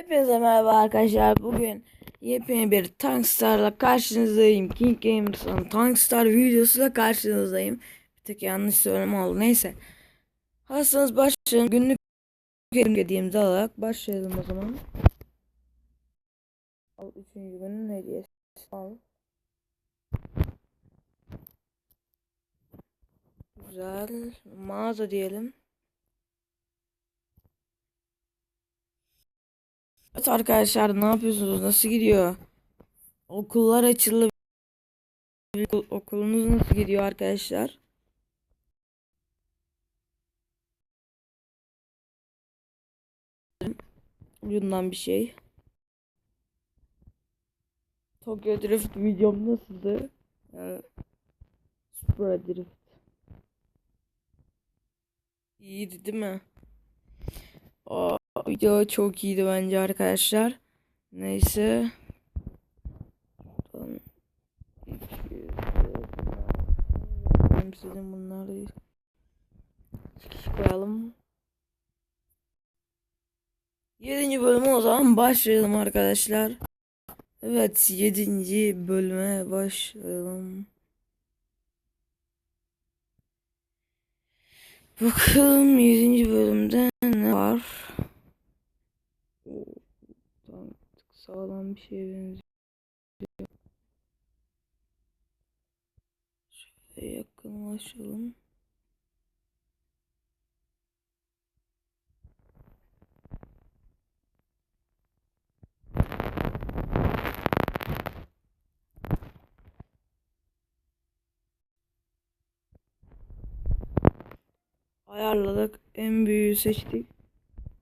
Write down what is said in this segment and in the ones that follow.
Hepinize merhaba arkadaşlar. Bugün yepyeni bir Tankstar'la karşınızdayım. King Gamers'ın Tankstar videosuyla karşınızdayım. Bir tek yanlış söyleme oldu. Neyse. Hazırsanız başlayalım. Günlük hediyemizi alarak başlayalım o zaman. Al üçüncü günün hediyesi. Al. Güzel. Mağaza diyelim. Evet arkadaşlar ne yapıyorsunuz? Nasıl gidiyor? Okullar açıldı. Okul- Okulunuz nasıl gidiyor arkadaşlar? Ucundan bir şey. Tokyo Drift videom nasıldı? Yani, Drift. İyiydi değil mi? O video çok iyiydi bence arkadaşlar. Neyse. Sizin bunları çıkış koyalım. Yedinci bölüme o zaman başlayalım arkadaşlar. Evet yedinci bölüme başlayalım. Bakalım yedinci bölümde ne var? Oo, Tanıdık sağlam bir şeye benziyor. Şöyle yakınlaşalım. Ayarladık. En büyüğü seçtik.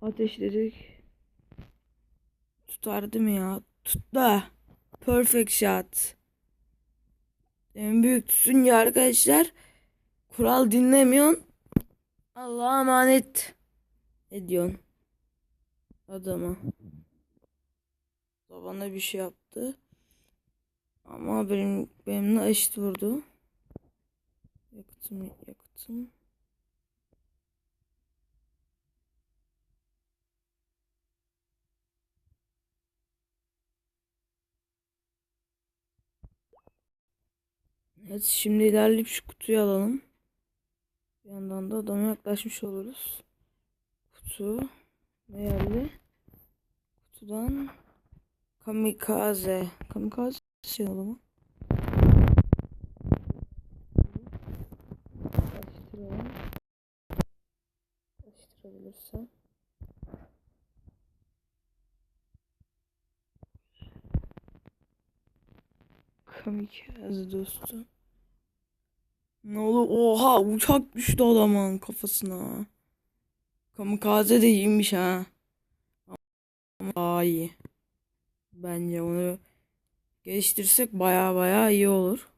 Ateşledik. Tutar değil mi ya? Tuttu. Perfect shot. En büyük tutunca arkadaşlar kural dinlemiyorsun. Allah'a emanet ediyorsun. Adama. Bana bir şey yaptı. Ama benim benimle eşit vurdu. Yakıtım yakıtım. Evet şimdi ilerleyip şu kutuyu alalım. Bir yandan da adama yaklaşmış oluruz. Kutu geldi? Kutudan kamikaze. Kamikaze şey oldu Açtıralım. Açtırabilirsem. Kamikaze dostum. Ne oldu? Oha uçak düştü adamın kafasına. Kamikaze de iyiymiş ha. Ama daha iyi. Bence onu geliştirsek baya baya iyi olur.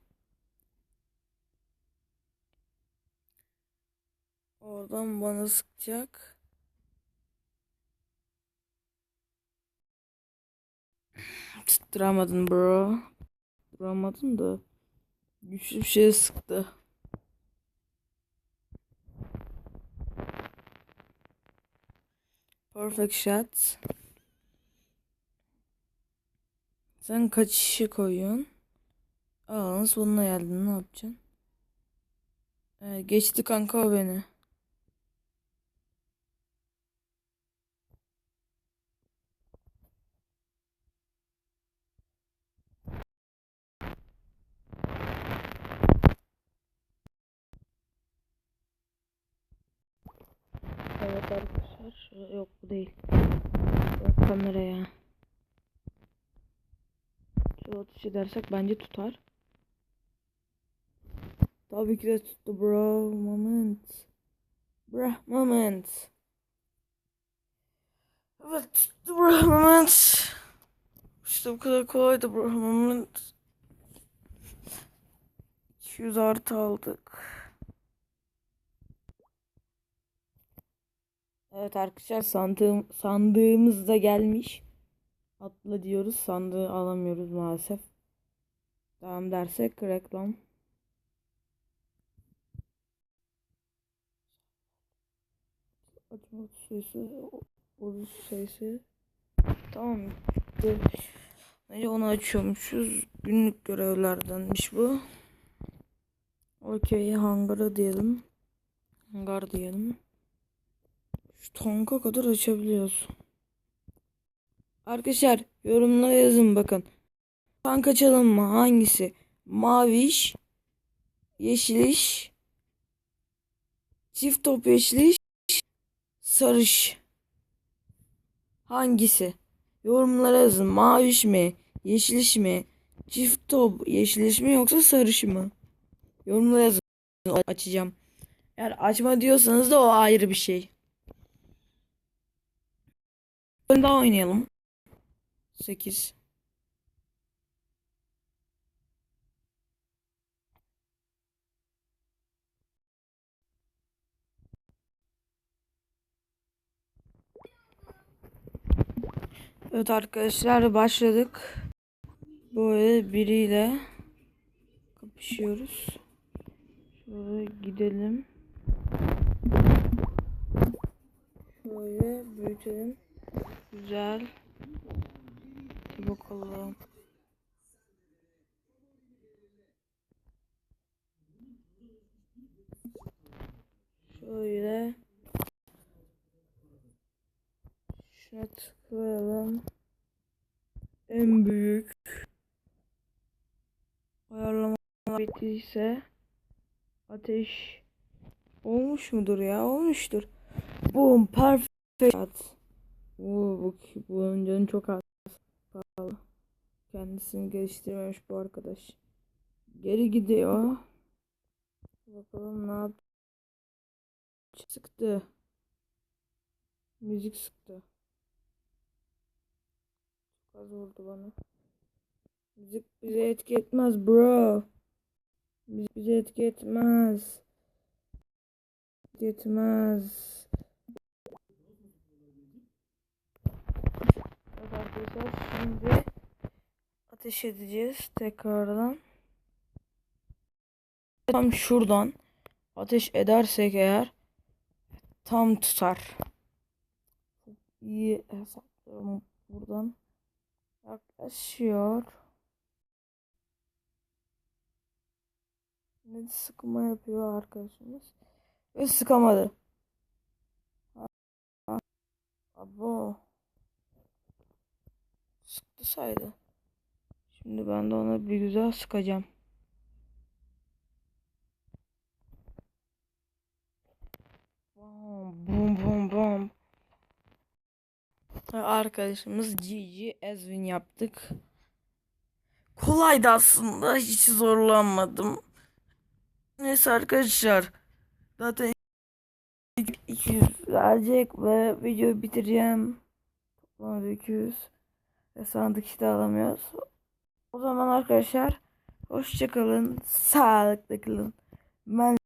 Oradan bana sıkacak. Tutturamadın bro. Tutturamadın da. Güçlü bir şey sıktı. Perfect shot. Sen kaç kişi koyuyorsun? Aa nasıl bununla geldin ne yapacaksın? Ee, geçti kanka o beni. Evet arkadaşlar. Şu- Yok bu değil. Yok kameraya. Şu atış edersek bence tutar. Tabii ki de tuttu bro. Moment. Bro moment. Evet tuttu bro moment. İşte bu kadar kolaydı bro moment. 200 artı aldık. Evet arkadaşlar sandığım, sandığımız da gelmiş. Atla diyoruz. Sandığı alamıyoruz maalesef. Devam dersek reklam. Açma sayısı, oruç sayısı. Tamam. Önce onu açıyormuşuz. Günlük görevlerdenmiş bu. Okey hangara diyelim. Hangar diyelim. Şu tanka kadar açabiliyoruz. Arkadaşlar yorumlara yazın bakın. Tank açalım mı? Hangisi? Maviş, yeşiliş, çift top yeşiliş, sarış. Hangisi? Yorumlara yazın. Maviş mi? Yeşiliş mi? Çift top yeşiliş mi yoksa sarış mı? Yorumlara yazın. Açacağım. Eğer açma diyorsanız da o ayrı bir şey. Bir daha oynayalım. 8. Evet arkadaşlar başladık. Böyle biriyle kapışıyoruz. Şöyle gidelim. Şöyle büyütelim. Güzel. Hadi bakalım. Şöyle. Şuna tıklayalım. En büyük. Ayarlama bittiyse ateş olmuş mudur ya? Olmuştur. Boom perfect. Oo, bu, bu oyuncunun çok az pahalı. Kendisini geliştirmemiş bu arkadaş. Geri gidiyor. Bakalım ne yap. Sıktı. Müzik sıktı. Çok az vurdu bana. Müzik bize etki etmez bro. Müzik bize etki etmez. Etki etmez. Evet arkadaşlar şimdi ateş edeceğiz tekrardan. Tam şuradan ateş edersek eğer tam tutar. Çok iyi hesaplıyorum buradan. Yaklaşıyor. Ne sıkma yapıyor arkadaşımız. Ve sıkamadı. Abo. Sıktı saydı. Şimdi ben de ona bir güzel sıkacağım. Bom bom bom bom. Arkadaşımız GG Ezvin yaptık. Kolaydı aslında. Hiç zorlanmadım. Neyse arkadaşlar. Zaten 200 verecek ve videoyu bitireceğim. Toplam 200. Ve sandık işte alamıyoruz. O zaman arkadaşlar hoşçakalın. Sağlıklı kalın. Ben